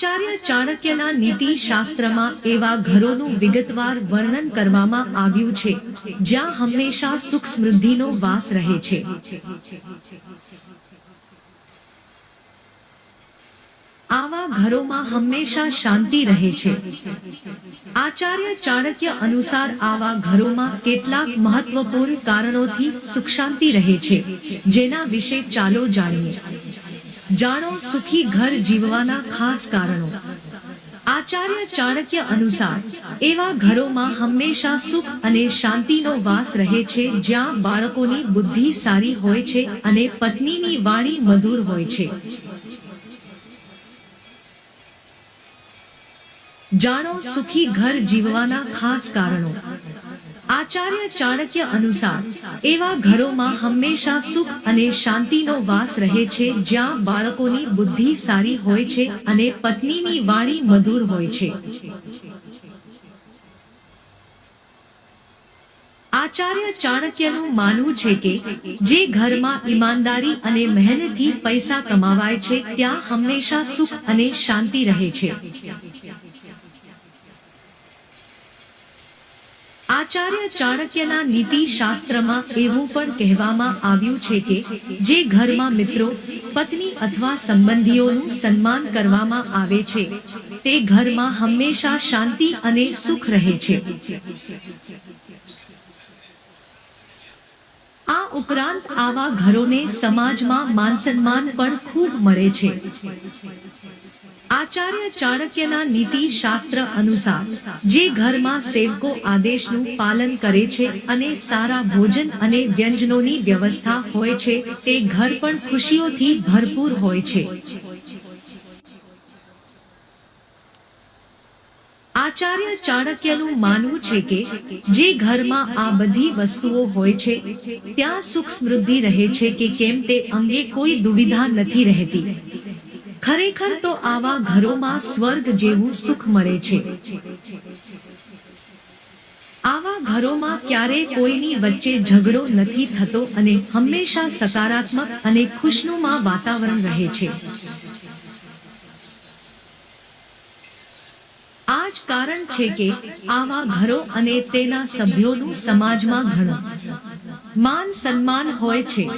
આચાર્ય ચાણક્યના નીતિ શાસ્ત્રમાં એવા ઘરોનું વિગતવાર વર્ણન કરવામાં આવ્યું છે, જ્યાં હંમેશા સુખ સમૃદ્ધિનો વાસ રહે છે. આવા ઘરોમાં હંમેશા શાંતિ રહે છે. આચાર્ય ચાણક્ય અનુસાર આવા ઘરોમાં કેટલાક મહત્વપૂર્ણ કારણોથી સુખ શાંતિ રહે છે, જેના વિશે ચાલો જાણીએ. જાણો સુખી ઘર જીવવાના ખાસ કારણો. આચાર્ય ચાણક્ય અનુસાર, એવા ઘરોમાં હંમેશા સુખ અને શાંતિનો વાસ રહે છે જ્યાં બાળકોની બુદ્ધિ સારી હોય છે અને પત્નીની વાણી મધુર હોય છે. જાણો સુખી ઘર જીવવાના ખાસ કારણો. આચાર્ય ચાણક્ય અનુસાર, એવા ઘરોમાં હંમેશા સુખ અને શાંતિનો વાસ રહે છે, જ્યાં બાળકોની બુદ્ધિ સારી હોય છે અને પત્નીની વાણી મધુર હોય છે. આચાર્ય ચાણક્યનું માનવું છે કે, જે ઘરમાં ઈમાનદારી અને મહેનતથી પૈસા કમાવાય છે, ત્યાં હંમેશા સુખ અને શાંતિ રહે છે. આચાર્ય ચાણક્યના નીતિ શાસ્ત્રમાં એવું પણ કહેવામાં આવ્યું છે કે, જે ઘરમાં મિત્રો, પત્ની અથવા સંબંધીઓનું સન્માન કરવામાં આવે છે, તે ઘરમાં હંમેશા શાંતિ અને સુખ રહે છે. આ ઉપરાંત આવા ઘરોને સમાજમાં માન સન્માન પણ ખૂબ મળે છે. આચાર્ય ચાણક્યના નીતિ શાસ્ત્ર અનુસાર, જે ઘરમાં સેવકો આદેશનું પાલન કરે છે અને સારા ભોજન અને વ્યંજનોની વ્યવસ્થા હોય છે, તે ઘર પણ ખુશીઓથી ભરપૂર હોય છે. આચાર્ય ચાણક્યનું માનવું છે કે જે ઘરમાં આ બધી વસ્તુઓ હોય છે, ત્યાં સુખ સમૃદ્ધિ રહે છે કે કેમ તે અંગે કોઈ દુવિધા નથી રહેતી. ખરેખર તો આવા ઘરોમાં સ્વર્ગ જેવું સુખ મળે છે. આવા ઘરોમાં ક્યારેય કોઈની વચ્ચે ઝઘડો નથી થતો અને હંમેશા સકારાત્મક અને ખુશનુમા વાતાવરણ રહે છે. આ કારણ છે કે આવા ઘરો અને તેના સભ્યોનું સમાજમાં ઘણું. માન સન્માન હોય છે.